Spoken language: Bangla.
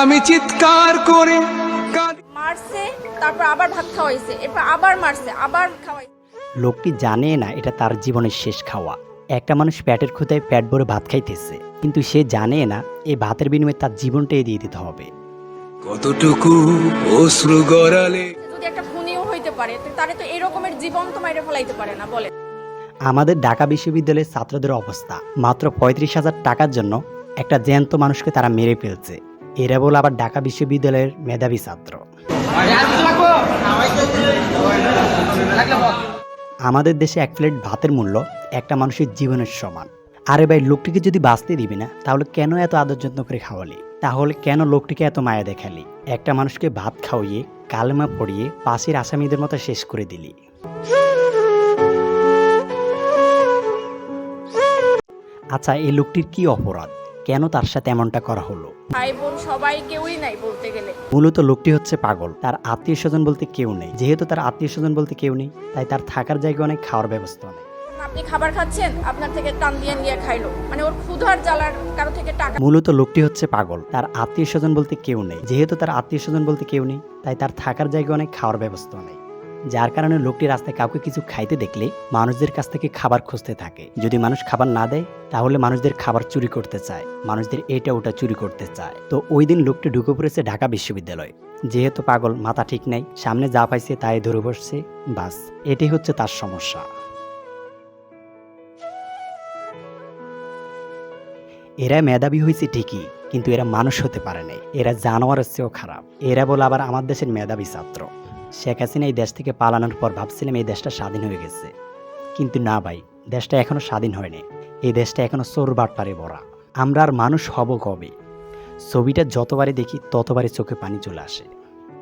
আমি চিৎকার করে মারছে তারপর আবার ভাত খাওয়াইছে এরপর আবার মারছে আবার খাওয়াইছে। লোকটি জানে না এটা তার জীবনের শেষ খাওয়া। একটা মানুষ প্যাটের ক্ষুদায় প্যাট ভরে ভাত খাইতেছে কিন্তু সে জানে না এই ভাতের বিনিময়ে তার জীবনটাই দিয়ে দিতে হবে। কতটুকু অশ্রু গড়ালে যদি একটা খুনিও হইতে পারে তো তারে তো এরকমের জীবন তো মাইরে ফেলাইতে পারে না বলে। আমাদের ঢাকা বিশ্ববিদ্যালয়ের ছাত্রদের অবস্থা মাত্র পঁয়ত্রিশ হাজার টাকার জন্য একটা জ্যান্ত মানুষকে তারা মেরে ফেলছে। এরা বলে আবার ঢাকা বিশ্ববিদ্যালয়ের মেধাবী ছাত্র। আমাদের দেশে এক প্লেট ভাতের মূল্য একটা মানুষের জীবনের সমান। আরে ভাই, লোকটিকে যদি বাঁচতে দিবি না, তাহলে কেন এত আদর যত্ন করে খাওয়ালি? তাহলে কেন লোকটিকে এত মায়া দেখালি? একটা মানুষকে ভাত খাওয়িয়ে, কালমা পড়িয়ে, পাশের আসামিদের মতো শেষ করে দিলি। আচ্ছা এই লোকটির কি অপরাধ? কেন তার সাথে এমনটা করা হলো? ভাই বোন সবাই কেউই নাই বলতে গেলে। মূলত লোকটি হচ্ছে পাগল। তার আত্মীয় স্বজন বলতে কেউ নেই। যেহেতু তার আত্মীয় স্বজন বলতে কেউ নেই তাই তার থাকার জায়গায় অনেক খাওয়ার ব্যবস্থা নেই। আপনি খাবার খাচ্ছেন? আপনার থেকে টান দিয়ে নিয়ে খাইলো। মানে ওর ক্ষুধার জ্বালার কারও থেকে টাকা মূলত লোকটি হচ্ছে পাগল। তার আত্মীয় স্বজন বলতে কেউ নেই। যেহেতু তার আত্মীয় স্বজন বলতে কেউ নেই তাই তার থাকার জায়গায় অনেক খাওয়ার ব্যবস্থা নেই। যার কারণে লোকটি রাস্তায় কাউকে কিছু খাইতে দেখলে মানুষদের কাছ থেকে খাবার খুঁজতে থাকে। যদি মানুষ খাবার না দেয়, তাহলে মানুষদের খাবার চুরি করতে চায়। মানুষদের এটা ওটা চুরি করতে চায়। তো ওই দিন লোকটি ঢুকে পড়েছে ঢাকা বিশ্ববিদ্যালয়। যেহেতু পাগল, মাথা ঠিক নেই, সামনে যা পাইছে তাই ধরে বসছে, বাস। এটাই হচ্ছে তার সমস্যা। এরা মেধাবী হয়েছে ঠিকই, কিন্তু এরা মানুষ হতে পারে নাই। এরা জানোয়ারের চেয়েও খারাপ। এরা বলে আবার আমার দেশের মেধাবী ছাত্র। শেখ হাসিনা এই দেশ থেকে পালানোর পর ভাবছিলাম এই দেশটা স্বাধীন হয়ে গেছে। কিন্তু না ভাই, দেশটা এখনও স্বাধীন হয়নি। এই দেশটা এখনও চোর বাটপারে ভরা। আমরা আর মানুষ হব কবে? ছবিটা যতবারই দেখি, ততবারই চোখে পানি চলে আসে।